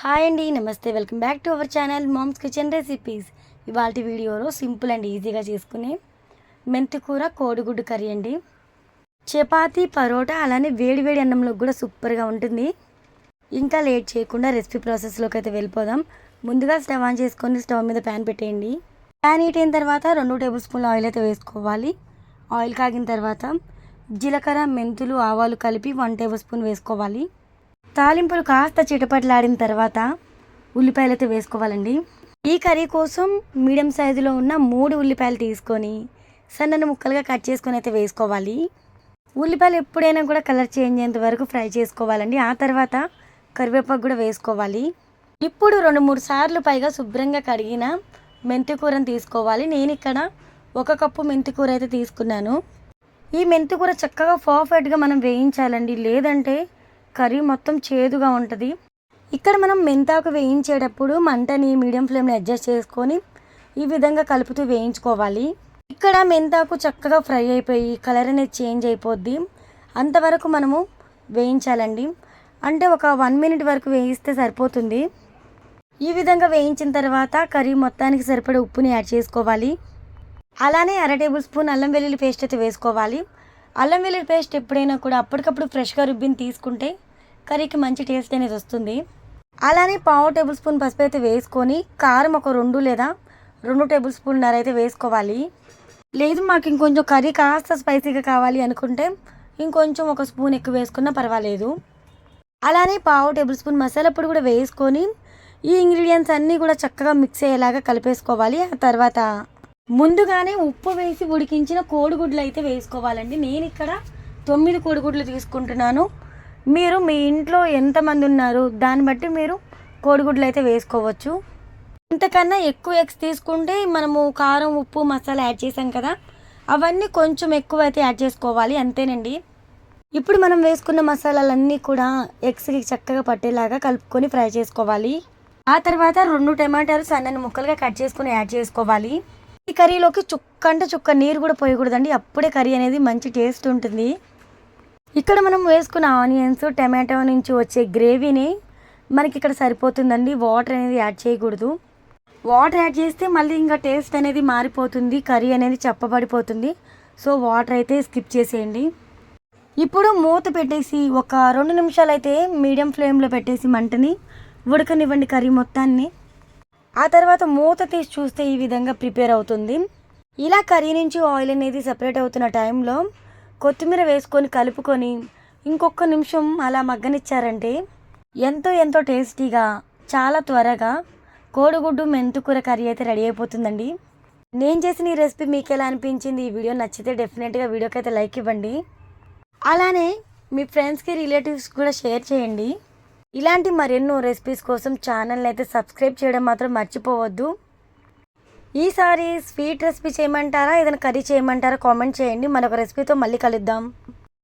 Hi అండి నమస్తే. Welcome back to our channel mom's kitchen recipes. ఇవాళ వీడియోలో సింపుల్ అండ్ ఈజీగా చేసుకునే మెంతికూర కోడిగుడ్డు కర్రీ అండి. చపాతి పరోటా అలానే వేడి వేడి అన్నంలో కూడా సూపర్గా ఉంటుంది. ఇంకా లేట్ చేయకుండా రెసిపీ ప్రాసెస్లోకి అయితే వెళ్ళిపోదాం. ముందుగా స్టవ్ ఆన్ చేసుకొని స్టవ్ మీద ప్యాన్ పెట్టేయండి. ప్యాన్ హీట్ అయిన తర్వాత రెండు టేబుల్ స్పూన్ల ఆయిల్ అయితే వేసుకోవాలి. ఆయిల్ కాగిన తర్వాత జీలకర్ర మెంతులు ఆవాలు కలిపి వన్ టేబుల్ స్పూన్ వేసుకోవాలి. తాలింపులు కాస్త చిటపట్లాడిన తర్వాత ఉల్లిపాయలు అయితే వేసుకోవాలండి. ఈ కర్రీ కోసం మీడియం సైజులో ఉన్న మూడు ఉల్లిపాయలు తీసుకొని సన్నని ముక్కలుగా కట్ చేసుకొని అయితే వేసుకోవాలి. ఉల్లిపాయలు ఎప్పుడైనా కూడా కలర్ చేంజ్ అయ్యేంత వరకు ఫ్రై చేసుకోవాలండి. ఆ తర్వాత కరివేపాకు కూడా వేసుకోవాలి. ఇప్పుడు రెండు మూడు సార్లు పైగా శుభ్రంగా కడిగిన మెంతి కూరని తీసుకోవాలి. నేను ఇక్కడ ఒక కప్పు మెంతికూర అయితే తీసుకున్నాను. ఈ మెంతి కూర చక్కగా పర్ఫెక్ట్గా మనం వేయించాలండి. లేదంటే కర్రీ మొత్తం చేదుగా ఉంటుంది. ఇక్కడ మనం మెంతాకు వేయించేటప్పుడు మంటని మీడియం ఫ్లేమ్లో అడ్జస్ట్ చేసుకొని ఈ విధంగా కలుపుతూ వేయించుకోవాలి. ఇక్కడ మెంతాకు చక్కగా ఫ్రై అయిపోయి కలర్ అనేది చేంజ్ అయిపోద్ది. అంతవరకు మనము వేయించాలండి. అంటే ఒక వన్ మినిట్ వరకు వేయిస్తే సరిపోతుంది. ఈ విధంగా వేయించిన తర్వాత కర్రీ మొత్తానికి సరిపడే ఉప్పుని యాడ్ చేసుకోవాలి. అలానే అర టేబుల్ స్పూన్ అల్లం వెల్లుల్లి పేస్ట్ అయితే వేసుకోవాలి. అల్లం వెల్లుల్లి పేస్ట్ ఎప్పుడైనా కూడా అప్పటికప్పుడు ఫ్రెష్గా రుబ్బిని తీసుకుంటే కర్రీకి మంచి టేస్ట్ అనేది వస్తుంది. అలానే పావు టేబుల్ స్పూన్ పసుపు అయితే వేసుకొని కారం ఒక రెండు లేదా రెండు టేబుల్ స్పూన్ నర అయితే వేసుకోవాలి. లేదు మాకు ఇంకొంచెం కర్రీ కాస్త స్పైసీగా కావాలి అనుకుంటే ఇంకొంచెం ఒక స్పూన్ ఎక్కువ వేసుకున్నా పర్వాలేదు. అలానే పావు టేబుల్ స్పూన్ మసాలా పొడి కూడా వేసుకొని ఈ ఇంగ్రీడియంట్స్ అన్నీ కూడా చక్కగా మిక్స్ అయ్యేలాగా కలిపేసుకోవాలి. ఆ తర్వాత ముందుగానే ఉప్పు వేసి ఉడికించిన కోడిగుడ్లు అయితే వేసుకోవాలండి. నేను ఇక్కడ తొమ్మిది కోడిగుడ్లు తీసుకుంటున్నాను. మీరు మీ ఇంట్లో ఎంతమంది ఉన్నారు? దాన్ని బట్టి మీరు కోడిగుడ్లు అయితే వేసుకోవచ్చు. ఇంతకన్నా ఎక్కువ ఎగ్స్ తీసుకుంటే మనము కారం ఉప్పు మసాలా యాడ్ చేసాం కదా? అవన్నీ కొంచెం ఎక్కువ అయితే యాడ్ చేసుకోవాలి అంతేనండి. ఇప్పుడు మనం వేసుకున్న మసాలాలన్నీ కూడా ఎగ్స్కి చక్కగా పట్టేలాగా కలుపుకొని ఫ్రై చేసుకోవాలి. ఆ తర్వాత రెండు టమాటాలు సన్నని ముక్కలుగా కట్ చేసుకొని యాడ్ చేసుకోవాలి. ఈ కర్రీలోకి చుక్క అంటే చుక్క నీరు కూడా పోయకూడదండి. అప్పుడే కర్రీ అనేది మంచి టేస్ట్ ఉంటుంది. ఇక్కడ మనం వేసుకున్న ఆనియన్స్ టమాటో నుంచి వచ్చే గ్రేవీని మనకి ఇక్కడ సరిపోతుందండి. వాటర్ అనేది యాడ్ చేయకూడదు. వాటర్ యాడ్ చేస్తే మళ్ళీ ఇంకా టేస్ట్ అనేది మారిపోతుంది. కర్రీ అనేది చెప్పబడిపోతుంది. సో వాటర్ అయితే స్కిప్ చేసేయండి. ఇప్పుడు మూత పెట్టేసి ఒక రెండు నిమిషాలు అయితే మీడియం ఫ్లేమ్లో పెట్టేసి మంటని ఉడకనివ్వండి కర్రీ మొత్తాన్ని. ఆ తర్వాత మూత తీసి చూస్తే ఈ విధంగా ప్రిపేర్ అవుతుంది. ఇలా కర్రీ నుంచి ఆయిల్ అనేది సపరేట్ అవుతున్న టైంలో కొత్తిమీర వేసుకొని కలుపుకొని ఇంకొక నిమిషం అలా మగ్గనిచ్చారంటే ఎంతో ఎంతో టేస్టీగా చాలా త్వరగా కోడిగుడ్డు మెంతుకూర కర్రీ అయితే రెడీ అయిపోతుందండి. నేను చేసిన ఈ రెసిపీ మీకు ఎలా అనిపించింది? ఈ వీడియో నచ్చితే డెఫినెట్గా వీడియోకి అయితే లైక్ ఇవ్వండి. అలానే మీ ఫ్రెండ్స్కి రిలేటివ్స్ కూడా షేర్ చేయండి. ఇలాంటి మరెన్నో రెసిపీస్ కోసం ఛానల్ని అయితే సబ్స్క్రైబ్ చేయడం మాత్రం మర్చిపోవద్దు. ఈసారి స్వీట్ రెసిపీ చేయమంటారా? ఏదైనా కర్రీ చేయమంటారా? కామెంట్ చేయండి. మరొక రెసిపీతో మళ్ళీ కలుద్దాం.